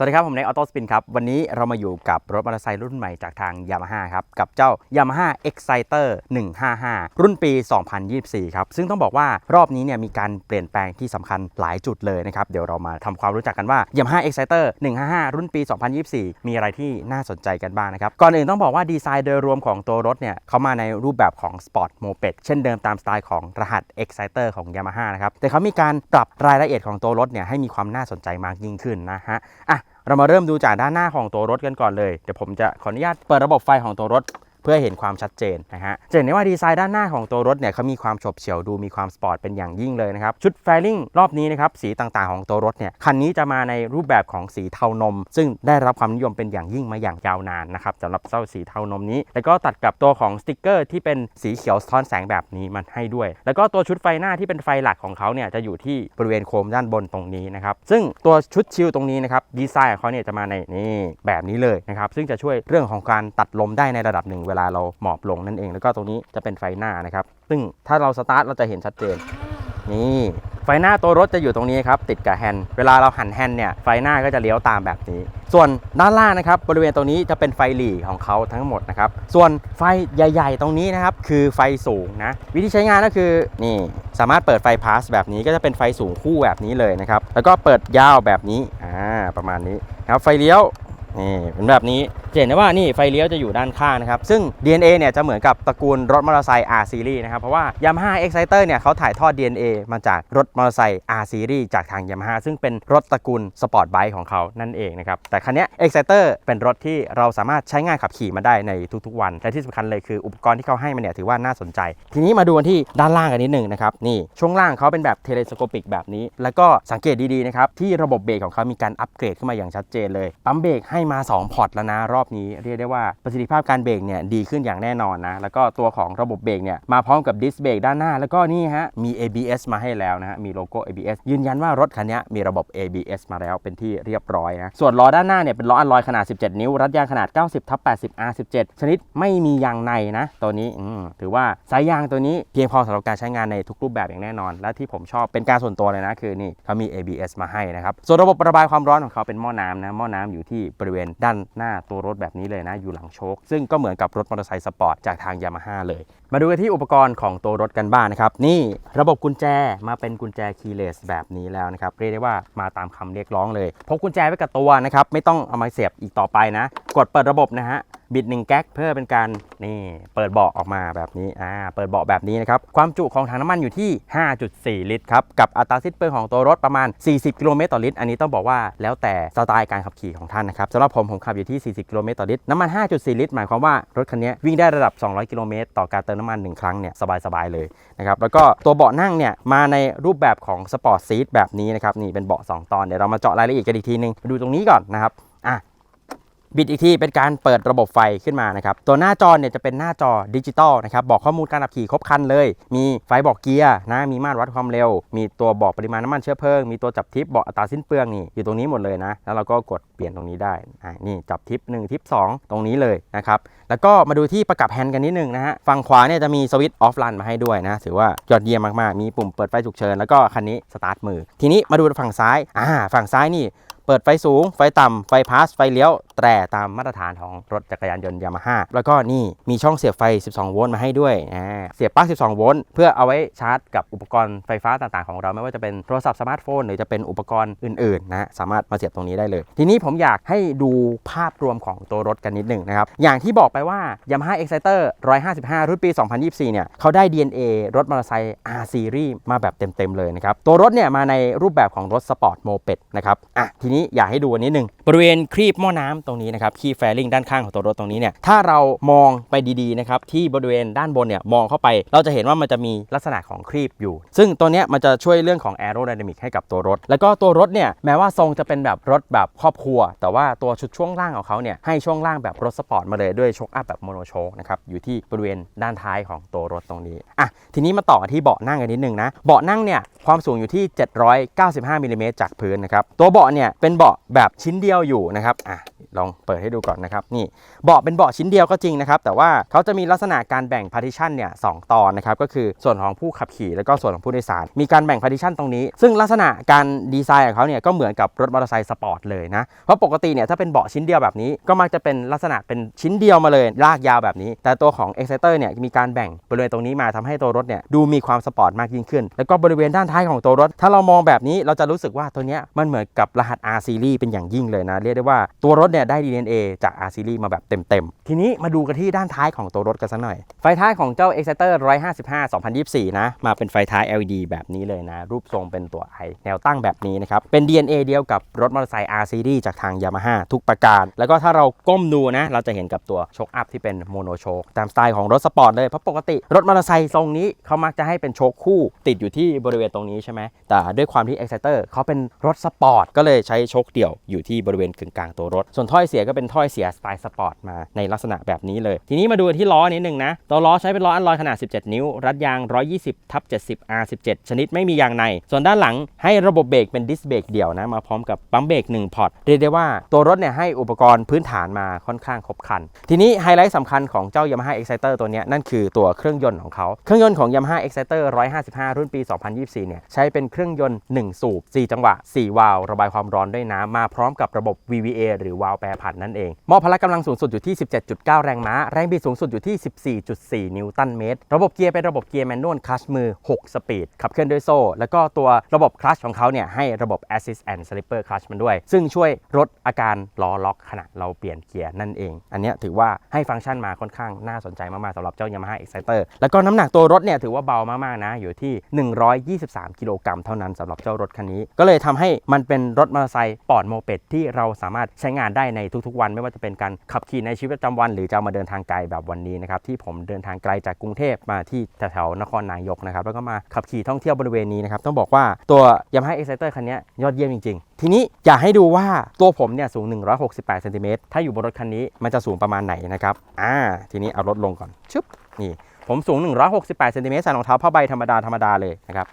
สวัสดีครับ ผมในออโต้สปินครับ วันนี้เรามาอยู่กับรถมอเตอร์ไซค์รุ่นใหม่จากทาง Yamaha ครับ กับเจ้า Yamaha Exciter 155 รุ่นปี 2024 ครับ ซึ่งต้องบอกว่ารอบนี้เนี่ยมีการเปลี่ยนแปลงที่สำคัญหลายจุดเลยนะครับ เดี๋ยวเรามาทำความรู้จักกันว่า Yamaha Exciter 155 รุ่นปี 2024 มีอะไรที่น่าสนใจกันบ้างนะครับ ก่อนอื่นต้องบอกว่าดีไซน์โดยรวมของตัวรถเนี่ยเขามาในรูปแบบของ Sport Moped เช่นเดิมตามสไตล์ของรหัส Exciter ของ Yamaha นะครับแต่เขามีการปรับรายละเอียดของตัวรถเนี่ยให้มีความน่าสนใจมากยิ่งขึ้นนะฮะอะ เรามาเริ่มดูจากด้านหน้าของตัวรถกันก่อนเลย เดี๋ยวผมจะขออนุญาตเปิดระบบไฟของตัวรถ พื่อเห็นความชัดเจนนะฮะจะเห็นได้ว่าดีไซน์ด้านหน้าของตัวรถเนี่ยเขามีความฉบเฉี่ยวดูมีความสปอร์ตเป็นอย่างยิ่งเลยนะครับชุดแฟลิงรอบนี้นะครับสีต่างๆของตัวรถเนี่ยคันนี้จะมาในรูปแบบของสีเทานม ซึ่งได้รับความนิยมเป็นอย่างยิ่งมาอย่างยาวนานนะครับสำหรับเจ้าสีเทานมนี้ แล้วก็ตัดกับตัวของสติกเกอร์ที่เป็นสีเขียวสะท้อนแสงแบบนี้มันให้ด้วย แล้วก็ตัวชุดไฟหน้าที่เป็นไฟหลักของเขาเนี่ยจะอยู่ที่บริเวณโคมด้านบนตรงนี้นะครับซึ่งตัวชุดชิลตรงนี้นะครับดีไซน์ของเขาเนี่ยจะมาในนี่แบบนี้เลยนะครับซึ่งจะช่วยเรื่องของการตัดลมได้ในระดับหนึ่งเวลาเราหมอบลงนั่นเอง แล้วก็ตรงนี้จะเป็นไฟหน้านะครับ ซึ่งถ้าเราสตาร์ทเราจะเห็นชัดเจน นี่ไฟหน้าตัวรถจะอยู่ตรงนี้ครับติดกับแฮนด์เวลาเราหันแฮนด์เนี่ยไฟหน้าก็จะเลี้ยวตามแบบนี้ ส่วนด้านล่างนะครับบริเวณตรงนี้จะเป็นไฟหลีของเขาทั้งหมดนะครับส่วนไฟใหญ่ ๆ ตรงนี้นะครับคือไฟสูงนะวิธีใช้งานก็คือนี่สามารถเปิดไฟพาสแบบนี้ก็จะเป็นไฟสูงคู่แบบนี้เลยนะครับแล้วก็เปิดยาวแบบนี้อ่าประมาณนี้นะครับไฟเลี้ยวนี่เป็นแบบนี้ เห็นได้ว่านี่ไฟเลี้ยวจะอยู่ด้านข้างนะครับ ซึ่ง DNA เนี่ยจะเหมือนกับตระกูลรถมอเตอร์ไซค์ R Series นะครับ เพราะว่า Yamaha Exciter เนี่ยเขาถ่ายทอด DNA มาจากรถมอเตอร์ไซค์ R Series จากทาง Yamaha ซึ่งเป็นรถตระกูลสปอร์ตไบค์ของเขานั่นเองนะครับ แต่คันนี้ Exciter เป็นรถที่เราสามารถใช้งานขับขี่มาได้ในทุกๆวัน และที่สำคัญเลยคืออุปกรณ์ที่เขาให้มาเนี่ยถือว่าน่าสนใจ ทีนี้มาดูกันที่ด้านล่างกันนิดหนึ่งนะครับนี่ช่วงล่างเขาเป็นแบบเทเลสโคปิกแบบนี้ แล้วก็สังเกตดีๆนะครับที่ระบบเบรกของเขามีการอัปเกรดขึ้นมาอย่างชัดเจนเลยปั๊มเบรกให้มา 2 พอร์ตแล้วนะรอบนี้เรียกได้ว่าประสิทธิภาพการเบรกเนี่ยดีขึ้นอย่างแน่นอนนะ แล้วก็ตัวของระบบเบรกเนี่ยมาพร้อมกับดิสเบรกด้านหน้า แล้วก็นี่ฮะมี ABS มาให้แล้วนะฮะมีโลโก้ ABS ยืนยันว่ารถคันนี้มีระบบ ABS มาแล้วเป็นที่เรียบร้อยนะส่วนล้อด้านหน้าเนี่ยเป็นล้ออัลลอยขนาด 17 นิ้ว รัดยางขนาด 90ทับ80 R17 ชนิดไม่มียางในนะ ตัวนี้ถือว่าสายยางตัวนี้เพียงพอสำหรับการใช้งานในทุกรูปแบบอย่างแน่นอน และที่ผมชอบเป็นการส่วนตัวเลยนะคือนี่เขามี ABS มาให้นะครับส่วนระบบระบายความร้อนของเขาเป็นหม้อน้ำนะหม้อน้ำอยู่ที่บริเวณด้านหน้าตัวรถแบบนี้เลยนะอยู่หลังโชคซึ่งก็เหมือนกับรถมอเตอร์ไซค์สปอร์ตจากทางยามาฮ่าเลยมาดูกันที่อุปกรณ์ของตัวรถกันบ้างนะครับ นี่ระบบกุญแจมาเป็นกุญแจคีย์เลสแบบนี้แล้วนะครับ เรียกได้ว่ามาตามคำเรียกร้องเลยพกกุญแจไว้กับตัวนะครับ ไม่ต้องเอามาเสียบอีกต่อไปนะ กดเปิดระบบนะฮะบิด1แก๊กเพื่อเป็นการนี่เปิดเบาะออกมาแบบนี้อ่าเปิดเบาะแบบนี้นะครับ ความจุของถังน้ำมันอยู่ที่ 5.4 ลิตรครับ กับอัตราสิ้นเปลืองของตัวรถประมาณ 40 กิโลเมตรต่อลิตร อันนี้ต้องบอกว่าแล้วแต่สไตล์การขับขี่ของท่านนะครับสำหรับผมผมขับอยู่ที่ 40 กิโลเมตรต่อลิตร น้ำมัน 5.4 ลิตร หมายความว่ารถคันนี้วิ่งได้ระดับ 200 กิโลเมตรต่อการเติมน้ำมัน1ครั้งเนี่ยสบายๆเลยนะครับแล้วก็ตัวเบาะนั่งเนี่ยมาในรูปแบบของสปอร์ตซีทแบบนี้นะครับนี่เป็นเบาะสองตอนเดี๋ยวเรามาเจาะรายละเอียดกันอีกทีนึงดูตรงนี้ก่อนนะครับ บิดอีกทีเป็นการเปิดระบบไฟขึ้นมานะครับ ตัวหน้าจอเนี่ยจะเป็นหน้าจอดิจิตอลนะครับ บอกข้อมูลการขับขี่ครบครันเลย มีไฟบอกเกียร์นะ มีมาตรวัดความเร็ว มีตัวบอกปริมาณน้ำมันเชื้อเพลิง มีตัวจับทิปบอกอัตราสิ้นเปลืองนี่อยู่ตรงนี้หมดเลยนะ แล้วเราก็กดเปลี่ยนตรงนี้ได้อ่านี่จับทิป1ทิป2ตรงนี้เลยนะครับ แล้วก็มาดูที่ประกับแฮนด์กันนิดนึงนะฮะ ฝั่งขวาเนี่ยจะมีสวิตช์ออฟรันมาให้ด้วยนะ ถือว่ายอดเยี่ยมมากๆ มีปุ่มเปิดไฟฉุกเฉิน แล้วก็คันนี้สตาร์ทมือ ทีนี้มาดูฝั่งซ้าย อ่า ฝั่งซ้ายนี่ เปิดไฟสูง ไฟต่ำไฟพาส ไฟเลี้ยว แตรตามมาตรฐานของรถจักรยานยนต์ยามาฮ่า แล้วก็นี่มีช่องเสียบไฟ 12 โวลต์มาให้ด้วย เสียบปลั๊ก 12 โวลต์เพื่อเอาไว้ชาร์จกับอุปกรณ์ไฟฟ้าต่างๆของเราไม่ว่าจะเป็นโทรศัพท์สมาร์ทโฟน หรือจะเป็นอุปกรณ์อื่นๆนะสามารถมาเสียบตรงนี้ได้เลย ทีนี้ผมอยากให้ดูภาพรวมของตัวรถกันนิดหนึ่งนะครับ อย่างที่บอกไปว่า Yamaha Exciter 155 รุ่นปี 2024 เนี่ยเขาได้ DNA รถมอเตอร์ไซค์ R Series มาแบบเต็มๆเลยนะครับ ตัวรถเนี่ยมาในรูปแบบของรถสปอร์ตโมเปดนะครับ อะทีนี้นี้อยากให้ดูอันนี้หนึ่งบริเวณครีบหม้อน้ำตรงนี้นะครับคีบแฟลิงด้านข้างของตัวรถตรงนี้เนี่ยถ้าเรามองไปดีๆนะครับที่บริเวณด้านบนเนี่ยมองเข้าไป เราจะเห็นว่ามันจะมีลักษณะของครีบอยู่ ซึ่งตัวเนี้ยมันจะช่วยเรื่องของแอโร d y นามิกให้กับตัวรถ แล้วก็ตัวรถเนี่ยแม้ว่าทรงจะเป็นแบบรถแบบครอบครัว แต่ว่าตัวชุดช่วงล่างของเขาเนี่ยให้ช่วงล่างแบบรถสปอร์ตมาเลยด้วยโชคอัพแบบโมโนโชคนะครับอยู่ที่บริเวณด้านท้ายของตัวรถตรงนี้อะทีนี้มาต่อที่เบาะนั่งกันนิดนึงนะเบาะนั่งเนี่ยความสูงอยู่ที่ 795มิลลิเมตรจากพื้นนะครับตัวเบาะเนี่ยเป็นเบาะแบบชิ้นเดียวอยู่นะครับอะลองเปิดให้ดูก่อนนะครับนี่เบาะเป็นเบาะชิ้นเดียวก็จริงนะครับแต่ว่าเขาจะมีลักษณะการแบ่ง partition เนี่ยสองตอนนะครับก็คือส่วนของผู้ขับขี่แล้วก็ส่วนของผู้โดยสาร มีการแบ่ง partition ตรงนี้ ซึ่งลักษณะการดีไซน์ของเขาเนี่ยก็เหมือนกับรถมอเตอร์ไซค์สปอร์ตเลยนะเพราะปกติเนี่ยถ้าเป็นเบาะชิ้นเดียวแบบนี้ก็มักจะเป็นลักษณะเป็นชิ้นเดียวมาเลยลากยาวแบบนี้ แต่ตัวของ Exciter เนี่ยมีการแบ่งบริเวณตรงนี้มาทำให้ตัวรถเนี่ยดูมีความสปอร์ตมากยิ่งขึ้น แล้วก็บริเวณด้านท้ายของตัวรถ ถ้าเรามองแบบนี้เราจะรู้สึกว่าตัวเนี้ยมันเหมือนกับรหัส R series เป็นอย่างยิ่งเลยนะเรียกได้ว่าตัวรถเนี่ยได้ DNA จาก R series มาแบบเต็มๆ ทีนี้มาดูกันที่ด้านท้ายของตัวรถกันสักหน่อย ไฟท้ายของเจ้า Exciter 155 2024 นะ มาเป็นไฟท้าย LED แบบนี้เลยนะ รูปทรงเป็นตัว I แนวตั้งแบบนี้นะครับ เป็น DNA เดียวกับรถมอเตอร์ไซค์ R series จากทาง Yamaha ทุกประการ แล้วก็ถ้าเราก้มดูนะ เราจะเห็นกับตัวโชคอัพที่เป็นโมโนโชคตามสไตล์ของรถสปอร์ตเลย เพราะปกติรถมอเตอร์ไซค์ทรงนี้เขามักจะให้เป็นโชคคู่ติดอยู่ที่บริเวณตรงนี้ใช่ไหมแต่ด้วยความที่ Exciter เขาเป็นรถสปอร์ตก็เลยใช้โชคเดี่ยวอยู่ที่บริเวณกึ่งกลางตัวรถส่วนถ้อยเสียก็เป็นถ้อยเสียสไตล์สปอร์ตมาในลักษณะแบบนี้เลย ทีนี้มาดูที่ล้อนิดนึงนะ ตัวล้อใช้เป็นล้ออัลลอยขนาด 17 นิ้ว รัดยาง 120ทับ70 R17 ชนิดไม่มียางใน ส่วนด้านหลังให้ระบบเบรกเป็นดิสเบรกเดี่ยวนะ มาพร้อมกับปั๊มเบรก1พอร์ต เรียกได้ว่าตัวรถเนี่ยให้อุปกรณ์พื้นฐานมาค่อนข้างครบครัน ทีนี้ไฮไลท์สำคัญของเจ้า Yamaha Exciter ตัวนี้นั่นคือตัวเครื่องยนต์ของเขา เครื่องยนต์ของ Yamaha Exciter 155 รุ่นปี 2024 เนี่ยใช้เป็นเครื่องยนต์1สูบ4จังหวะ4วาล์วระบายความร้อนด้วยน้ำมาพร้อมกับระบบ VVA หรือวาล์วแปรผันนั่นเองมอพละกำลังสูงสุดอยู่ที่ 17.9 แรงม้า แรงบิดสูงสุดอยู่ที่ 14.4 นิวตันเมตร ระบบเกียร์เป็นระบบเกียร์แมนนวลคลัชมือ 6 สปีด ขับเคลื่อนด้วยโซ่ แล้วก็ตัวระบบคลัชของเขาเนี่ยให้ระบบ Assist and Slipper Clutch มันด้วย ซึ่งช่วยลดอาการล้อล็อกขณะเราเปลี่ยนเกียร์นั่นเอง อันนี้ถือว่าให้ฟังก์ชันมาค่อนข้างน่าสนใจมากๆสำหรับเจ้า Yamaha Exciter แล้วก็น้ำหนักตัวรถเนี่ยถือว่าเบามากๆนะอยู่ที่ 123 กิโลกรัมเท่านั้นสำหรับเจ้ารถคันนี้ ก็เลยทำให้มันเป็นรถมอเตอร์ไซค์ปอร์ตโมเปดที่เราสามารถใช้งานได้ในทุกๆวัน ไม่ว่าจะเป็นการขับขี่ในชีวิตประจำวัน หรือจะมาเดินทางไกลแบบวันนี้นะครับที่ผมเดินทางไกลจากกรุงเทพมาที่แถวๆนครนายกนะครับแล้วก็มาขับขี่ท่องเที่ยวบริเวณนี้นะครับต้องบอกว่าตัว Yamaha Exciter คันนี้ยอดเยี่ยมจริง ๆ ทีนี้อยากให้ดูว่าตัวผมเนี่ยสูง 168เซนติเมตรถ้าอยู่บนรถคันนี้มันจะสูงประมาณไหนนะครับอ่าทีนี้เอารถลงก่อนชึบนี่ผมสูง 168เซนติเมตรใส่รองเท้าผ้าใบธรรมดาธรรมดาเลยนะครับ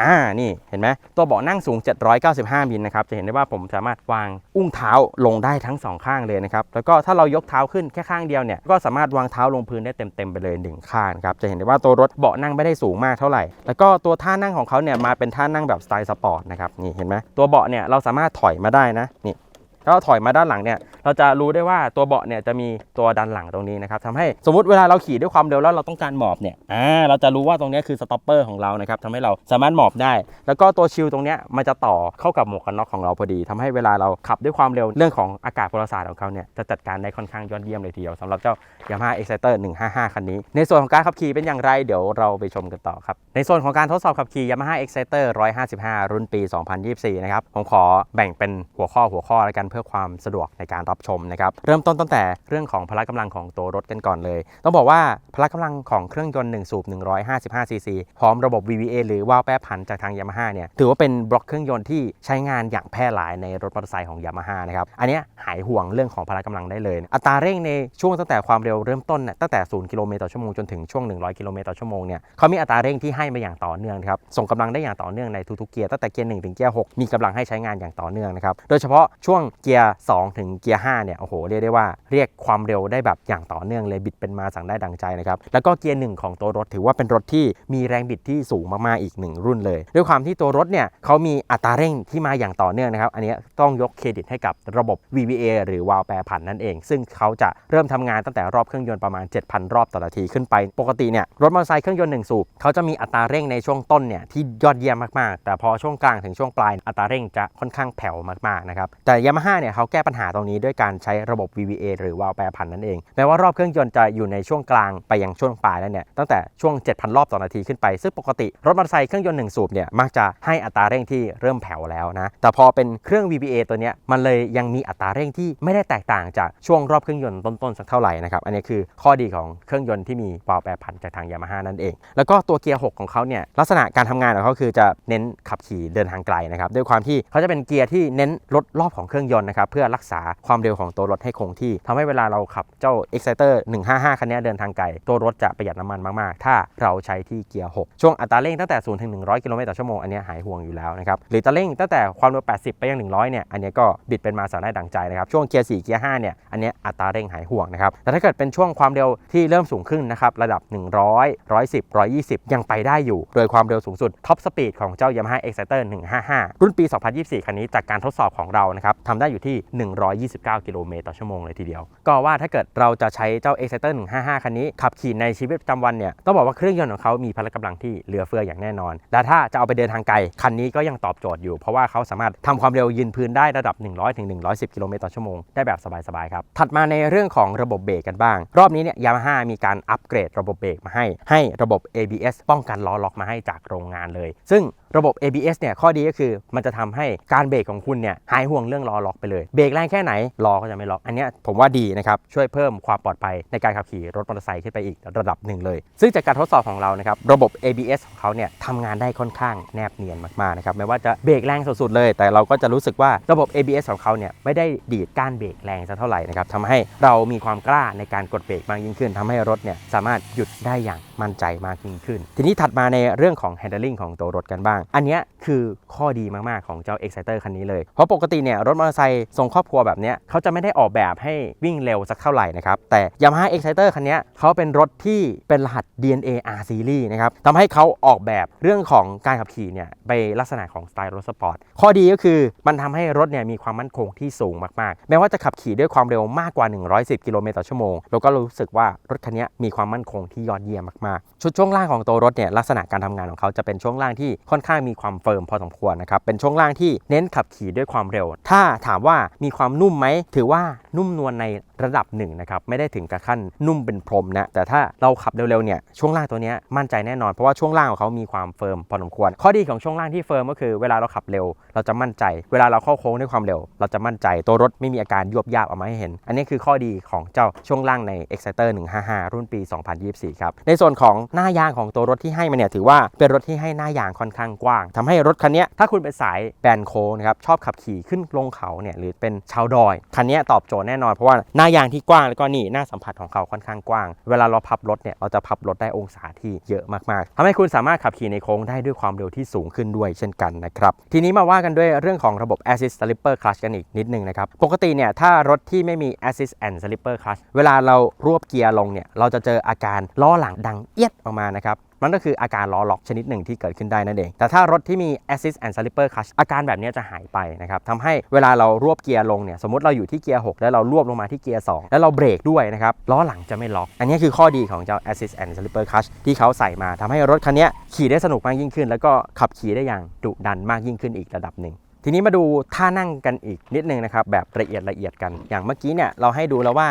อ่านี่เห็นไหมตัวเบาะนั่งสูง 795มิลนะครับจะเห็นได้ว่าผมสามารถวางอุ้งเท้าลงได้ทั้งสองข้างเลยนะครับแล้วก็ถ้าเรายกเท้าขึ้นแค่ข้างเดียวเนี่ยก็สามารถวางเท้าลงพื้นได้เต็มๆไปเลยหนึ่งข้างครับจะเห็นได้ว่าตัวรถเบาะนั่งไม่ได้สูงมากเท่าไหร่ แล้วก็ตัวท่านั่งของเขาเนี่ยมาเป็นท่านั่งแบบสไตล์สปอร์ตนะครับนี่เห็นไหมตัวเบาะเนี่ยเราสามารถถอยมาได้นะนี่ ถ้าเราถอยมาด้านหลังเนี่ยเราจะรู้ได้ว่าตัวเบาะเนี่ยจะมีตัวดันหลังตรงนี้นะครับทำให้สมมติเวลาเราขี่ด้วยความเร็วแล้วเราต้องการหมอบเนี่ยอ่าเราจะรู้ว่าตรงนี้คือสต็อปเปอร์ของเรานะครับทำให้เราสามารถหมอบได้ แล้วก็ตัวชิลตรงเนี้ยมันจะต่อเข้ากับหมวกกันน็อกของเราพอดีทำให้เวลาเราขับด้วยความเร็วเรื่องของอากาศพลศาสตร์ของเขาเนี่ยจะจัดการได้ค่อนข้างยอดเยี่ยมเลยทีเดียวสำหรับเจ้า Yamaha Exciter 155คันนี้ ในส่วนของการขับขี่เป็นอย่างไรเดี๋ยวเราไปชมกันต่อครับในส่วนของการทดสอบขับขี่ Yamaha Exciter 155 รุ่นปี 2024 นะครับผมขอแบ่งเป็นหัวข้อหัวข้อแล้วกันเพื่อความสะดวกในการรับชมนะครับเริ่มต้นตั้งแต่เรื่องของพละกำลังของตัวรถกันก่อนเลย ต้องบอกว่าพละกำลังของเครื่องยนต์1สูบ155ซีซีพร้อมระบบ VVA หรือว่าวแปรผันจากทาง Yamaha เนี่ยถือว่าเป็นบล็อกเครื่องยนต์ที่ใช้งานอย่างแพร่หลายในรถมอเตอร์ไซค์ของ Yamaha นะครับอันนี้หายห่วงเรื่องของพละกำลังได้เลย อัตราเร่งในช่วงตั้งแต่ความเร็วเริ่มต้นน่ยตั้งแต่0กิโลเมตรต่อชั่วโมงจนถึงช่วง 100กิโลเมตรต่อชั่วโมงเนี่ยเขามีอัตราเร่งที่ให้มาอย่างต่อเนื่องครับส่งกำลังได้อย่างต่อเนื่องในทุกๆเกียร์ตั้งแต่เกียร์1ถึงเกียร์6มีกำลังให้ใช้งานอย่างต่อเนื่องนะครับโดยเฉพาะช่วงเกียร์ 2 ถึงเกียร์ 5 เนี่ย โอ้โห เรียกได้ว่าเรียกความเร็วได้แบบอย่างต่อเนื่องเลย บิดเป็นมาสั่งได้ดังใจนะครับ แล้วก็เกียร์ 1 ของตัวรถถือว่าเป็นรถที่มีแรงบิดที่สูงมาก ๆ อีก 1 รุ่นเลย ด้วยความที่ตัวรถเนี่ยเขามีอัตราเร่งที่มาอย่างต่อเนื่องนะครับ อันนี้ต้องยกเครดิตให้กับระบบ VVA หรือวาล์วแปรผันนั่นเอง ซึ่งเขาจะเริ่มทำงานตั้งแต่รอบเครื่องยนต์ประมาณ 7,000 รอบต่อนาทีขึ้นไป ปกติเนี่ยรถมอเตอร์ไซค์เครื่องยนต์1สูบเขาจะมีอัตราเร่งในช่วงต้นเนี่ยที่ยอดเยี่ยมมากๆ แต่พอช่วงกลางถึงช่วงปลายอัตราเร่งจะค่อนข้างแผ่วมากๆนะครับแต่ยามาฮ่า5เนี่ยเขาแก้ปัญหาตรงนี้ด้วยการใช้ระบบ VVA หรือวาล์วแปรพันนั่นเอง แม้ว่ารอบเครื่องยนต์จะอยู่ในช่วงกลางไปยังช่วงปลายแล้วเนี่ยตั้งแต่ช่วง 7,000 รอบต่อนาทีขึ้นไป ซึ่งปกติรถมอเตอร์ไซค์เครื่องยนต์1สูบเนี่ยมักจะให้อัตราเร่งที่เริ่มแผ่วแล้วนะแต่พอเป็นเครื่อง VVA ตัวเนี้ยมันเลยยังมีอัตราเร่งที่ไม่ได้แตกต่างจากช่วงรอบเครื่องยนต์ต้นๆสักเท่าไหร่นะครับอันนี้คือข้อดีของเครื่องยนต์ที่มีวาล์วแปรพันจากทางยามาฮ่านั่นเองแล้วก็ตัวเกียร์ 6 ของเขาเนี่ยลักษณะการทำงานของเขาคือจะเน้นขับขี่เดินทางไกลนะครับด้วยความที่เขาจะเป็นเกียร์ที่เน้นลดรอบของเครื่องยนต์นะครับเพื่อรักษาความเร็วของตัวรถให้คงที่ทำให้เวลาเราขับเจ้า Exciter 155 คันนี้เดินทางไกล ตัวรถจะประหยัดน้ำมันมาก ๆ ถ้าเราใช้ที่เกียร์ 6 ช่วงอัตราเร่งตั้งแต่0ถึง100 กิโลเมตรต่อชั่วโมงอันนี้หายห่วงอยู่แล้วนะครับหรืออัตราเร่งตั้งแต่ความเร็ว 80 ไปยัง 100 เนี่ยอันนี้ก็บิดเป็นมาสาได้ดังใจนะครับช่วงเกียร์ 4 เกียร์ 5 เนี่ยอันนี้อัตราเร่งหายห่วงนะครับแต่ถ้าเกิดเป็นช่วงความเร็วที่เริ่มสูงขึ้นนะครับระดับ 100 110 120 ยังไปได้อยู่ โดยความเร็วสูงสุดท็อปสปีดของเจ้า Yamaha Exciter 155 รุ่นปี 2024 คันนี้จากการทดสอบของเรานะครับทำได้อยู่ที่ 129 กิโลเมตรต่อชั่วโมงเลยทีเดียว ก็ว่าถ้าเกิดเราจะใช้เจ้า Exciter 155 คันนี้ ขับขี่ในชีวิตประจำวันเนี่ยต้องบอกว่าเครื่องยนต์ของเขามีพละกำลังที่เหลือเฟืออย่างแน่นอน และถ้าจะเอาไปเดินทางไกล คันนี้ก็ยังตอบโจทย์อยู่ เพราะว่าเขาสามารถทำความเร็วยืนพื้นได้ระดับ 100ถึง110 กิโลเมตรต่อชั่วโมงได้แบบสบายๆครับถัดมาในเรื่องของระบบเบรกกันบ้าง รอบนี้เนี่ยยามาฮ่ามีการอัปเกรดระบบเบรกมาให้ ให้ระบบ ABS ป้องกันล้อล็อกมาให้จากโรงงานเลย ซึ่ง ระบบ ABS เนี่ยข้อดีก็คือมันจะทำให้การเบรกของคุณเนี่ยหายห่วงเรื่องล้อล็อกไปเลย เบรกแรงแค่ไหนล้อก็จะไม่ล็อก อันนี้ผมว่าดีนะครับ ช่วยเพิ่มความปลอดภัยในการขับขี่รถมอเตอร์ไซค์ขึ้นไปอีกระดับหนึ่งเลย ซึ่งจากการทดสอบของเรานะครับระบบ ABS ของเขาเนี่ยทำงานได้ค่อนข้างแนบเนียนมากๆนะครับไม่ว่าจะเบรกแรงสุดๆเลย แต่เราก็จะรู้สึกว่าระบบ ABS ของเขาเนี่ยไม่ได้ดีดก้านเบรกแรงสักเท่าไหร่นะครับทำให้เรามีความกล้าในการกดเบรกมากยิ่งขึ้นทำให้รถเนี่ยสามารถหยุดได้อย่างมั่นใจมากยิ่งขึ้น ทีนี้ถัดมาในเรื่องของ handling ของตัวรถกันบ้าง อันนี้คือข้อดีมาก ๆ ของเจ้า Exciter คันนี้เลย เพราะปกติเนี่ยรถมอเตอร์ไซค์ทรงครอบครัวแบบเนี้ยเขาจะไม่ได้ออกแบบให้วิ่งเร็วสักเท่าไหร่นะครับ แต่ Yamaha Exciter คันนี้เขาเป็นรถที่เป็นรหัส DNA R Series นะครับทำให้เขาออกแบบเรื่องของการขับขี่เนี่ยไปลักษณะของสไตล์รถสปอร์ต ข้อดีก็คือมันทำให้รถเนี่ยมีความมั่นคงที่สูงมาก ๆ แม้ว่าจะขับขี่ด้วยความเร็วมากกว่า 110 กิโลเมตรต่อชั่วโมงเราก็รู้สึกว่ารถคันนี้มีความมั่นคงที่ยอดเยี่ยมมากๆ ชุดช่วงล่างของตัวรถเนี่ยลักษณะการทำงานของเขาจะเป็นช่วงล่างที่ค่อนข้างมีความเฟิร์มพอสมควรนะครับเป็นช่วงล่างที่เน้นขับขี่ด้วยความเร็ว ถ้าถามว่ามีความนุ่มไหมถือว่านุ่มนวลในระดับหนึ่งนะครับไม่ได้ถึงกับขั้นนุ่มเป็นพรมนะแต่ถ้าเราขับเร็วๆเนี่ยช่วงล่างตัวนี้มั่นใจแน่นอนเพราะว่าช่วงล่างของเขามีความเฟิร์มพอสมควร ข้อดีของช่วงล่างที่เฟิร์มก็คือเวลาเราขับเร็ว เราจะมั่นใจ เวลาเราเข้าโค้งด้วยความเร็ว เราจะมั่นใจตัวรถไม่มีอาการยวบยาบออกมาให้เห็น อันนี้คือข้อดีของเจ้าช่วงล่างใน Exciter 155 รุ่นปี 2024 ครับในส่วนของหน้ายางของตัวรถที่ให้มาเนี่ยถือว่าเป็นรถที่ให้หน้ายางค่อนข้างกว้างทำให้รถคันนี้ถ้าคุณเป็นสายแบนโค้งนะครับชอบขับขี่ขึ้นลงเขาเนี่ยหรือเป็นชาวดอยคันนี้ตอบโจทย์แน่นอนเพราะว่าหน้ายางที่กว้างแล้วก็นี่หน้าสัมผัสของเขาค่อนข้างกว้าง เวลาเราพับรถเนี่ยเราจะพับรถได้องศาที่เยอะมากๆทำให้คุณสามารถขับขี่ในโค้งได้ด้วยความเร็วที่สูงขึ้นด้วยเช่นกันนะครับ ทีนี้มาว่ากันด้วยเรื่องของระบบ Assist Slipper Clutch กันอีกนิดนึงนะครับ ปกติเนี่ยถ้ารถที่ไม่มี Assist and Slipper Clutch เวลาเรารวบเกียร์ลงเนี่ยเราจะเจออาการล้อหลังดังเอียดออกมานะครับ มันก็คืออาการล้อล็อกชนิดหนึ่งที่เกิดขึ้นได้นั่นเอง แต่ถ้ารถที่มี assist and slipper clutch อาการแบบนี้จะหายไปนะครับทำให้เวลาเรารวบเกียร์ลงเนี่ยสมมติเราอยู่ที่เกียร์6แล้วเรารวบลงมาที่เกียร์ 2 แล้วเราเบรกด้วยนะครับล้อหลังจะไม่ล็อก อันนี้คือข้อดีของเจ้า assist and slipper clutch ที่เขาใส่มาทำให้รถคันนี้ขี่ได้สนุกมากยิ่งขึ้น แล้วก็ขับขี่ได้อย่างดุดันมากยิ่งขึ้นอีกระดับหนึ่ง ทีนี้มาดูท่านั่งกันอีกนิดนึงนะครับแบบละเอียดละเอียดกัน อย่างเมื่อกี้เนี่ยเราให้ดูแล้วว่า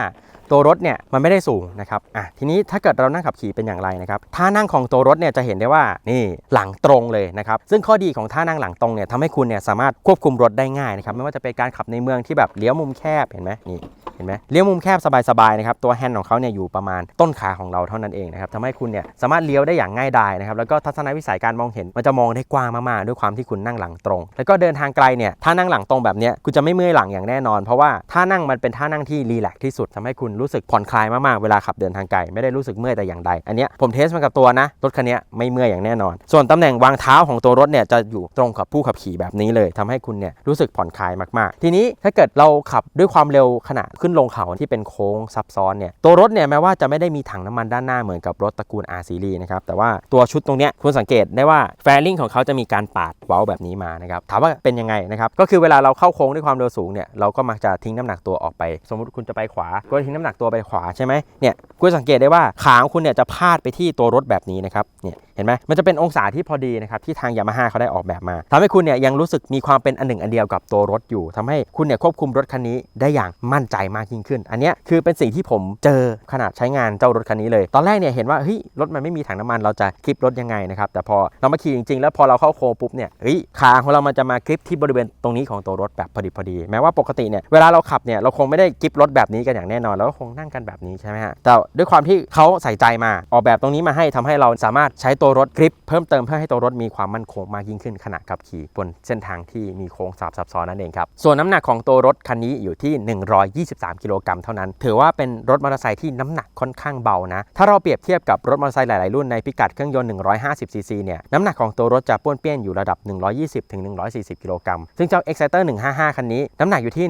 ตัวรถเนี่ยมันไม่ได้สูงนะครับอะทีนี้ถ้าเกิดเรานั่งขับขี่เป็นอย่างไรนะครับท่านั่งของตัวรถเนี่ยจะเห็นได้ว่านี่หลังตรงเลยนะครับซึ่งข้อดีของท่านั่งหลังตรงเนี่ยทำให้คุณเนี่ยสามารถควบคุมรถได้ง่ายนะครับไม่ว่าจะเป็นการขับในเมืองที่แบบเลี้ยวมุมแคบเห็นไหมนี่ ห็นไหมเลี้ยวมุมแคบสบายๆนะครับตัวแฮนด์ของเขาเนี่ยอยู่ประมาณต้นขาของเราเท่านั้นเองนะครับทำให้คุณเนี่ยสามารถเลี้ยวได้อย่างง่ายดายนะครับแล้วก็ทัศนวิสัยการมองเห็นมันจะมองได้กว้างมากๆด้วยความที่คุณนั่งหลังตรง แล้วก็เดินทางไกลเนี่ยถ้านั่งหลังตรงแบบนี้คุณจะไม่เมื่อยหลังอย่างแน่นอน เพราะว่าท่านั่งมันเป็นท่านั่งที่รีแลกที่สุดทำให้คุณรู้สึกผ่อนคลายมากๆเวลาขับเดินทางไกลไม่ได้รู้สึกเมื่อยแต่อย่างใดอันนี้ผมเทสมากับตัวนะรถคันนี้ไม่เมื่อยอย่างแน่นอน ส่วนตำแหน่งวางเท้าของตัวรถเนี่ยจะอยู่ตรงกับผู้ขับขี่แบบนี้เลยทำให้คุณเนี่ยรู้สึกผ่อนคลายมากๆ ทีนี้ถ้าเกิดเราขับด้วยความเร็วขณะขึ้นลงเขาที่เป็นโค้งซับซ้อนเนี่ยตัวรถเนี่ยแม้ว่าจะไม่ได้มีถังน้ำมันด้านหน้าเหมือนกับรถตระกูล R Series นะครับแต่ว่าตัวชุดตรงเนี้ยคุณสังเกตได้ว่าแฟลิงของเขาจะมีการปาดเว้าแบบนี้มานะครับถามว่าเป็นยังไงนะครับก็คือเวลาเราเข้าโค้งด้วยความเร็วสูงเนี่ยเราก็มักจะทิ้งน้ำหนักตัวออกไป สมมติคุณจะไปขวาก็ทิ้งน้ำำหนักตัวไปขวาใช่ไหมเนี่ยคุณสังเกตได้ว่าขาของคุณเนี่ยจะพาดไปที่ตัวรถแบบนี้นะครับเนี่ยเห็นไหมมันจะเป็นองศาที่พอดีนะครับที่ทางยามาฮ่าเขาได้ออกแบบมาทำให้คุณเนี่ยยังรู้สึกมีความเป็นอันหนึ่งอันเดียวกับตัวรถอยู่ทำให้คุณเนี่ยควบคุมรถคันนี้ได้อย่างมั่นใจมากยิ่งขึ้น อันนี้คือเป็นสิ่งที่ผมเจอขนาดใช้งานเจ้ารถคันนี้เลย ตอนแรกเนี่ยเห็นว่าเฮ้ยรถมันไม่มีถังน้ำมันเราจะคลิปรถยังไงนะครับแต่พอเรามาขี่จริงๆ แล้วพอเราเข้าโค้งปุ๊บเนี่ยเฮ้ยขาของเรามันจะมาคลิปที่บริเวณตรงนี้ของตัวรถแบบพอดีพอดีแม้ว่าปกติเนี่ยเวลาเราขับเนี่ยเราคงไม่ได้คลิปรถแบบนี้กันอย่างแน่นอนเราก็คงนั่งกันแบบนี้ใช่ไหมฮะแต่ด้วยความที่เขาใส่ใจมาออกแบบตรงนี้มาให้ทำให้เราสามารถใช้ตัวรถคลิปเพิ่มเติมเพื่อให้ตัวรถมีความมั่นคงมากยิ่งขึ้นขณะขับขี่บนเส้นทางที่มีโค้งสาบซับซ้อนนั่นเองครับส่วนน้ำหนักของตัวรถคันนี้อยู่ที่ 123กิโลกรัมเท่านั้น ถือว่าเป็นรถมอเตอร์ไซค์ที่น้ำหนักค่อนข้างเบานะ ถ้าเราเปรียบเทียบกับรถมอเตอร์ไซค์หลาย ๆ รุ่นในพิกัดเครื่องยนต์ 150 ซีซีเนี่ย น้ำหนักของตัวรถจะป้วนเปี้ยนอยู่ระดับ 120ถึง140 กิโลกรัม ซึ่งเจ้า Exciter 155 คันนี้ น้ำหนักอยู่ที่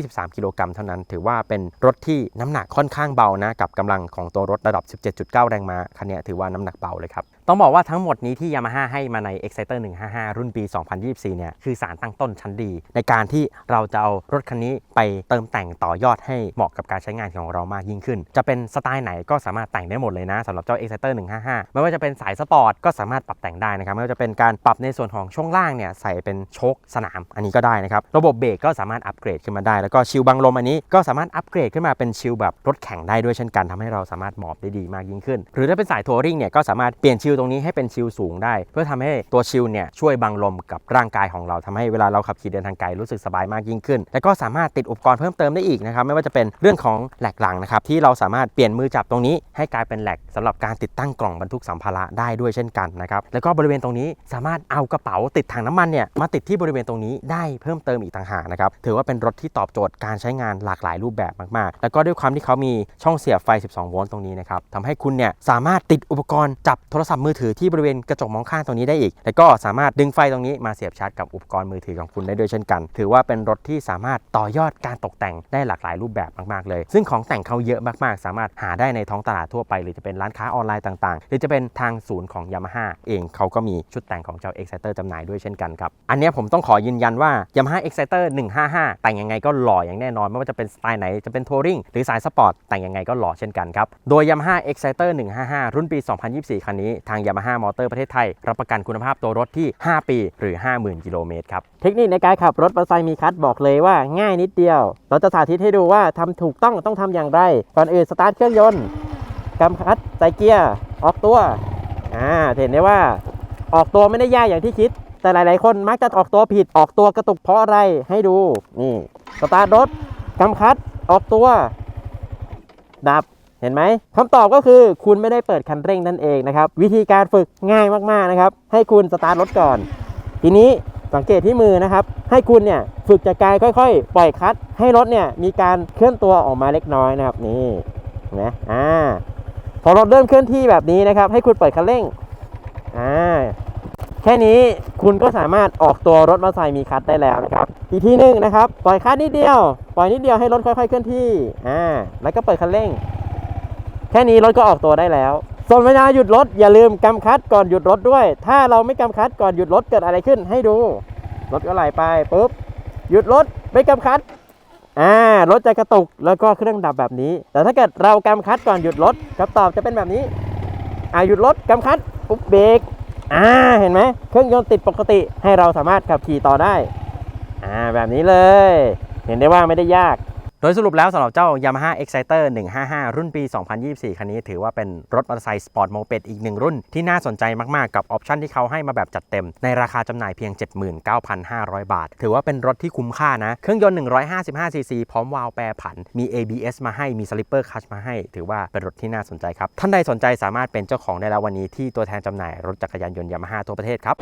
123 กิโลกรัมเท่านั้น ถือว่าเป็นรถที่น้ำหนักค่อนข้างเบานะ กับกำลังของตัวรถระดับ 17.9 แรงม้า คันนี้ถือว่าน้ำหนักเบาเลยครับ ต้องบอกว่าทั้งหมดนี้ที่ Yamaha ให้มาใน Exciter 155 รุ่นปี 2024 เนี่ย คือสารตั้งต้นชั้นดี ในการที่เราจะเอารถคันนี้ไปเติมแต่งต่อยอดให้เหมาะกับการใช้งานของเรามากยิ่งขึ้น จะเป็นสไตล์ไหนก็สามารถแต่งได้หมดเลยนะสำหรับเจ้า Exciter 155 ไม่ว่าจะเป็นสายสปอร์ตก็สามารถปรับแต่งได้นะครับ ไม่ว่าจะเป็นการปรับในส่วนของช่วงล่างเนี่ยใส่เป็นโชคสนามอันนี้ก็ได้นะครับ ระบบเบรกก็สามารถอัปเกรดขึ้นมาได้ แล้วก็ชิลบังลมอันนี้ก็สามารถอัปเกรดขึ้นมาเป็นชิลแบบรถแข่งได้ด้วยเช่นกันทำให้เราสามารถหมอบได้ดีมากยิ่งขึ้น หรือถ้าเป็นสายทัวริงเนี่ยก็สามารถเปลี่ยนชิลตรงนี้ให้เป็นชิลสูงได้ เพื่อทำให้ตัวชิลเนี่ยช่วยบังลมกับร่างกายของเราทำให้เวลาเราขับขี่เดินทางไกลรู้สึกสบายมากยิ่งขึ้น แล้วก็สามารถติดอุปกรณ์เพิ่มเติมได้อีกนะครับไม่ว่าจะเป็นเรื่องของแหลกหลังนะครับที่เราสามารถเปลี่ยนมือจับตรงนี้ ให้กลายเป็นแหลกสำหรับการติดตั้งกล่องบรรทุกสัมภาระได้ด้วยเช่นกันนะครับแล้วก็บริเวณตรงนี้สามารถเอากระเป๋าติดถังน้ำมันเนี่ยมาติดที่บริเวณตรงนี้ได้เพิ่มเติมอีกต่างหากนะครับถือว่าเป็นรถที่ตอบโจทย์การใช้งานหลากหลายรูปแบบมากๆ แล้วก็ด้วยความที่เขามีช่องเสียบไฟ 12 โวลต์ตรงนี้นะครับทำให้คุณเนี่ยสามารถติดอุปกรณ์จับโทรศัพท์มือถือที่บริเวณกระจกมองข้างตรงนี้ได้อีก แล้วก็สามารถดึงไฟตรงนี้มาเสียบชาร์จกับอุปกรณ์มือถือของคุณได้ด้วยเช่นกัน ถือว่าเป็นรถที่สามารถต่อยอดการตกแต่งได้หลากหลายรูปแบบมากๆเลย ซึ่งของแต่งเขาเยอะมากๆ สามารถหาได้ในท้องตลาดทั่วไป หรือจะเป็นร้านค้าออนไลน์ต่างๆ หรือจะเป็นทางศูนย์ของ Yamaha เองเขาก็มีชุดแต่งของเจ้า Exciter จำหน่ายด้วยเช่นกันครับ อันนี้ผมต้องขอยืนยันว่า Yamaha Exciter 155 แต่งยังไงก็หล่ออย่างแน่นอน ไม่ว่าจะเป็นสไตล์ไหนจะเป็นทัวริงหรือสายสปอร์ตแต่งยังไงก็หล่อเช่นกันครับ โดย Yamaha Exciter 155 รุ่นปี 2024 คันนี้ทาง Yamaha Motor ประเทศไทย รับประกันคุณภาพตัวรถที่ 5 ปี หรือ 50,000 กิโลเมตรครับ เทคนิคในการขับรถมอเตอร์ไซค์มีคัทบอกเลยว่าง่ายนิดเดียว เราจะสาธิตให้ดูว่าทำถูกต้องต้องทำอย่างไร ก่อนอื่นสตาร์ทเครื่องยนต์กำคัดใส่เกียร์ออกตัวอ่าเห็นได้ว่าออกตัวไม่ได้ยากอย่างที่คิด แต่หลาย ๆ คนมักจะออกตัวผิดออกตัวกระตุกเพราะอะไรให้ดูนี่สตาร์ทรถกำคัดออกตัว ดับ เห็นไหมคำตอบก็คือคุณไม่ได้เปิดคันเร่งนั่นเองนะครับ วิธีการฝึกง่ายมากๆนะครับ ให้คุณสตาร์ทรถก่อน ทีนี้สังเกตที่มือนะครับ ให้คุณเนี่ยฝึกจากการค่อยๆ ปล่อยคลัตช์ให้รถเนี่ยมีการเคลื่อนตัวออกมาเล็กน้อยนะครับนี่เห็นะอ่าพอรถเริ่มเคลื่อนที่แบบนี้นะครับ ให้คุณเปิดคันเร่งอ่าแค่นี้คุณก็สามารถออกตัวรถมอเตอร์ไซค์มีคลัตช์ได้แล้วนะครับ อีกทีหนึ่งนะครับ ปล่อยคลัตช์นิดเดียว ปล่อยนิดเดียวให้รถค่อยๆเคลื่อนที่อ่าแล้วก็เปิดคันเร่ง แค่นี้รถก็ออกตัวได้แล้ว ส่วนเวลาหยุดรถอย่าลืมกำคัดก่อนหยุดรถด้วย ถ้าเราไม่กำคัดก่อนหยุดรถเกิดอะไรขึ้นให้ดู รถก็ไหลไปปุ๊บหยุดรถไม่กำคัดอ่ารถจะกระตุกแล้วก็เครื่องดับแบบนี้ แต่ถ้าเกิดเรากำคัดก่อนหยุดรถคำตอบจะเป็นแบบนี้อ่าหยุดรถกำคัดปุ๊บเบรกอ่าเห็นไหมเครื่องยนต์ติดปกติให้เราสามารถขับขี่ต่อได้อ่าแบบนี้เลย เห็นได้ว่าไม่ได้ยาก โดยสรุปแล้วสำหรับเจ้า Yamaha Exciter 155 รุ่นปี 2024 คันนี้ถือว่าเป็นรถมอเตอร์ไซค์สปอร์ตโมเป็ดอีกหนึ่งรุ่นที่น่าสนใจมาก ๆ กับออปชันที่เขาให้มาแบบจัดเต็ม ในราคาจำหน่ายเพียง 79,500 บาท ถือว่าเป็นรถที่คุ้มค่านะ เครื่องยนต์ 155 ซีซี พร้อมวาล์วแปรผัน มี ABS มาให้ มี Slipper Clutch มาให้ ถือว่าเป็นรถที่น่าสนใจครับ ท่านใดสนใจสามารถเป็นเจ้าของได้แล้ววันนี้ที่ตัวแทนจำหน่ายรถจักรยานยนต์ Yamaha ทั่วประเทศครับ